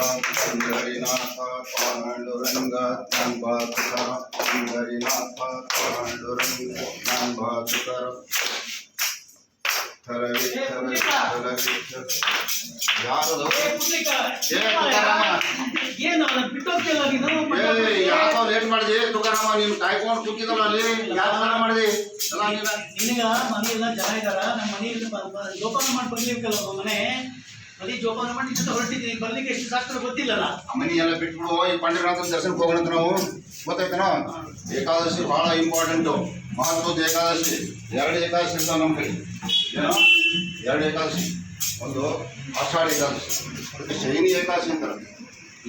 पंढरीनाथ पांडुरंग ज्ञानबातुकर पंढरीनाथ पांडुरंग ज्ञानबातुकर विठ्ठल विठ्ठल विठ्ठल विठ्ठल ಯಾರದು ಏ ಪುಟ್ಲಿಕ, ಏ ತುಕಾರಾಮ ಏನು ಅವನ ಬಿಟ್ಟೋಗ್ತಿಲ್ಲ ನೀನು ಏ ಯಾಕೋ ಲೇಟ್ ಮಾಡಿದೆ ತುಕಾರಾಮ ನೀನು ಕಾಯ್ಕೊಂಡು ಕೂತಿದ್ದಲ್ಲ ಅಲ್ಲಿ ಯಾಕೆ ತರ ಮಾಡಿದೆ ಎಲ್ಲ ನೀನ ನಿನಗ ಮನೆಯೆಲ್ಲ ಜನ ಇದಾರ ನಮ್ಮ ಮನೆಯಲ್ಲಿ ಬ- ಬ- ಜೋಪಾನ ಮಾಡಿ ಬರ್ಲಿಕ್ಕಲ್ಲ ನಮ್ಮ ಮನೆ ಮನೆ ಜೋಪಾನ ಮಾಡಿ ಜೊತೆ ಹೊರಟಿದ್ದೀನಿ ಬರ್ಲಿಕ್ಕೆ ಎಷ್ಟು ಶಾಸ್ತ್ರ ಗೊತ್ತಿಲ್ಲಲ್ಲ? ಮನಿ ಎಲ್ಲ ಬಿಟ್ಬಿಡು, ಈ ಪಂಡಿತನಾಥನ ದರ್ಶನಕ್ಕೆ ಹೋಗೋಣ ಅಂತ ನಾವು. ಗೊತ್ತಾಯ್ತೇನೋ? ಏಕಾದಶಿ ಬಹಳ ಇಂಪಾರ್ಟೆಂಟು ಮಹತ್ವದ ಏಕಾದಶಿ. ಎರಡು ಏಕಾದಶಿ ಅಂತ ನಮ್ಮ ಕಡೆ. ಏನೋ? ಎರಡು ಏಕಾದಶಿ. ಒಂದು ಆಷಾಢ ಏಕಾದಶಿ. ಅದಕ್ಕೆ ಶೈನಿ ಏಕಾದಶಿ ಅಂತಾರೆ.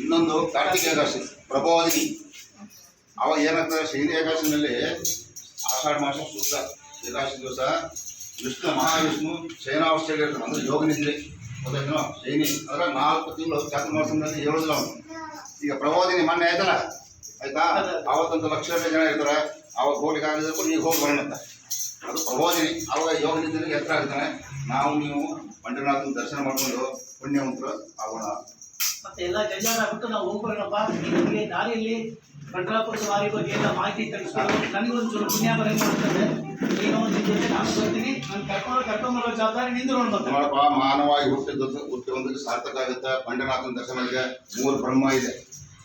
ಇನ್ನೊಂದು ಕಾರ್ತಿಕ ಏಕಾದಶಿ. ಪ್ರಭಾವದಿ ಅವಾಗ ಏನಾಗ್ತದೆ? ಶೈನಿ ಏಕಾದಶಿನಲ್ಲಿ ಆಷಾಢ ಮಾಸ ಶುದ್ಧ ಏಕಾದಶಿ ದಿವಸ. ವಿಷ್ಣು, ಮಹಾವಿಷ್ಣು, ಶಯನಾವಸ್ಥೆಯಲ್ಲಿ ಇರ್ತಾನೆ ಅಂದ್ರೆ ಯೋಗ ನಿದ್ರೆ ನಾಲ್ಕು ತಿಂಗಳು ಚಾತುರ್ಮಾಸದಲ್ಲಿ ಹೇಳೋದಿಲ್ಲ ಅವನು. ಈಗ ಪ್ರಬೋಧಿನಿ ಮೊನ್ನೆ ಆಯ್ತಲ್ಲ? ಆಯ್ತಾ? ಅವತ್ತೊಂದು ಲಕ್ಷ ಜನ ಇರ್ತಾರೆ. ಅವಾಗ ಹೋಗ್ಲಿಕ್ಕೆ ಆಗಿದ್ರು ನೀವು ಹೋಗಿ ಬರೋಣ ಅಂತ ಅದು ಪ್ರಬೋಧಿನಿ ಅವಾಗ ಯೋಗ ನಿಂತಿನ ಎತ್ತರ ಆಗ್ತಾನೆ. ನಾವು ನೀವು ಪಂಡಿತನಾಥನ ದರ್ಶನ ಮಾಡ್ಕೊಂಡು ಪುಣ್ಯವಂತರು ಆಗೋಣ. ಮತ್ತೆ ಎಲ್ಲ ಜಂಜಾಟ ಬಿಟ್ಟು ನಾವು ಹೋಗ್ಬರೋಣಪ್ಪ. ನಿಮಗೆ ದಾರಿಯಲ್ಲಿ ಪಂಡ್ರಾಪುರ ಸವಾರಿ ಬಗ್ಗೆ ಎಲ್ಲ ಮಾಹಿತಿ ತಿಳಿಸ್ಕೊಂಡು ನನಗೊಂದು ಪುಣ್ಯ ಬರ ಮಾಡ್ತದೆ ನೀನು ನಿನ್ನ ಜೊತೆ ನಾನು ಬರ್ತೀನಿ. ನಾನು ಕರ್ಕೊಂಡು ಕರ್ಕೊಂಬರೋ ಜವಾಬ್ದಾರಿ ನೋಡಪ್ಪ ಮಾನವಾಗಿ ಹುಟ್ಟಿದ ಹುಟ್ಟಿದೊಂದಕ್ಕೆ ಸಾರ್ಥಕ ಆಗುತ್ತೆ ಪಂಡನಾಥನ ದರ್ಶನ ಮೂರು ಬ್ರಹ್ಮ ಇದೆ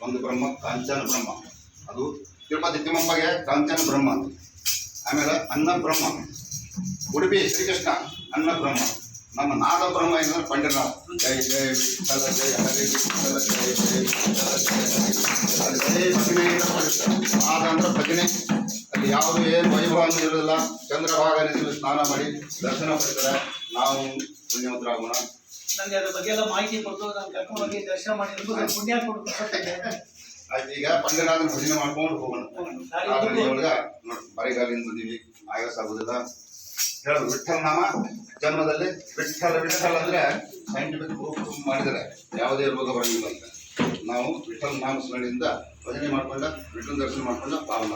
ಒಂದು ಬ್ರಹ್ಮ ಕಾಂಚನ ಬ್ರಹ್ಮ ಅದು ತಿರುಪತಿ ತಿಮ್ಮಪ್ಪಗೆ ಕಾಂಚನ ಬ್ರಹ್ಮ ಅಂತ ಆಮೇಲೆ ಅನ್ನ ಬ್ರಹ್ಮ ಉಡುಪಿ ಶ್ರೀಕೃಷ್ಣ ಅನ್ನ ಬ್ರಹ್ಮ ನಮ್ಮ ನಾದ ಬ್ರಹ್ಮ ಏನಂದ್ರೆ ಪಂಡನಾಥ ಜೈ ಜಯ ವಿಠಲ ಜಯ ಹರಿ ವಿಠಲ ಜಯ ಜಯ ವಿಠಲ ಜಯ ಹರಿ ಭಜನೆ ಅಂದ್ರೆ ಭಜನೆ ಯಾವುದು ಏನು ವೈಭವ ಅಂತ ಇರೋದಿಲ್ಲ ಚಂದ್ರಭಾಗ ನದಿಯಲ್ಲಿ ಸ್ನಾನ ಮಾಡಿ ದರ್ಶನ ಪಡಿತಾರೆ. ನಾವು ಪುಣ್ಯವಂತರಾಗೋಣ. ನನಗೆ ಅದ್ರ ಬಗ್ಗೆ ಎಲ್ಲ ಮಾಹಿತಿ ಕೊಟ್ಟು ನಾನು ಕರ್ಕೊಂಡು ಹೋಗಿ ದರ್ಶನ ಮಾಡಿ ನಿಮಗೂ ನಾನು ಪುಣ್ಯ ಆಯ್ತು ಈಗ ಪಂಡನಾಥನ ಭಜನೆ ಮಾಡ್ಕೊಂಡು ಹೋಗೋಣ. ಒಳಗ ಬರಿಗಾಲಿಂದ ಬಂದೀವಿ. ಆಯಾಸ ಆಗುದಿಲ್ಲ ಹೇಳೋದು ವಿಠಲ್ ನಾಮ. ಜನ್ಮದಲ್ಲಿ ವಿಠಲ್ ವಿಠಲ್ ಅಂದ್ರೆ ಸೈಂಟಿಫಿಕ್ ಪ್ರೂಫ್ ಮಾಡಿದರೆ ಯಾವುದೇ ರೋಗ ಬರಲಿಲ್ಲ ಅಂತ. ನಾವು ವಿಠಲ್ ನಾಮ ಸ್ಮರಣೆಯಿಂದ ಭಜನೆ ಮಾಡ್ಕೊಂಡ ವಿಠಲ್ ದರ್ಶನ ಮಾಡ್ಕೊಂಡ ಪಾಲನ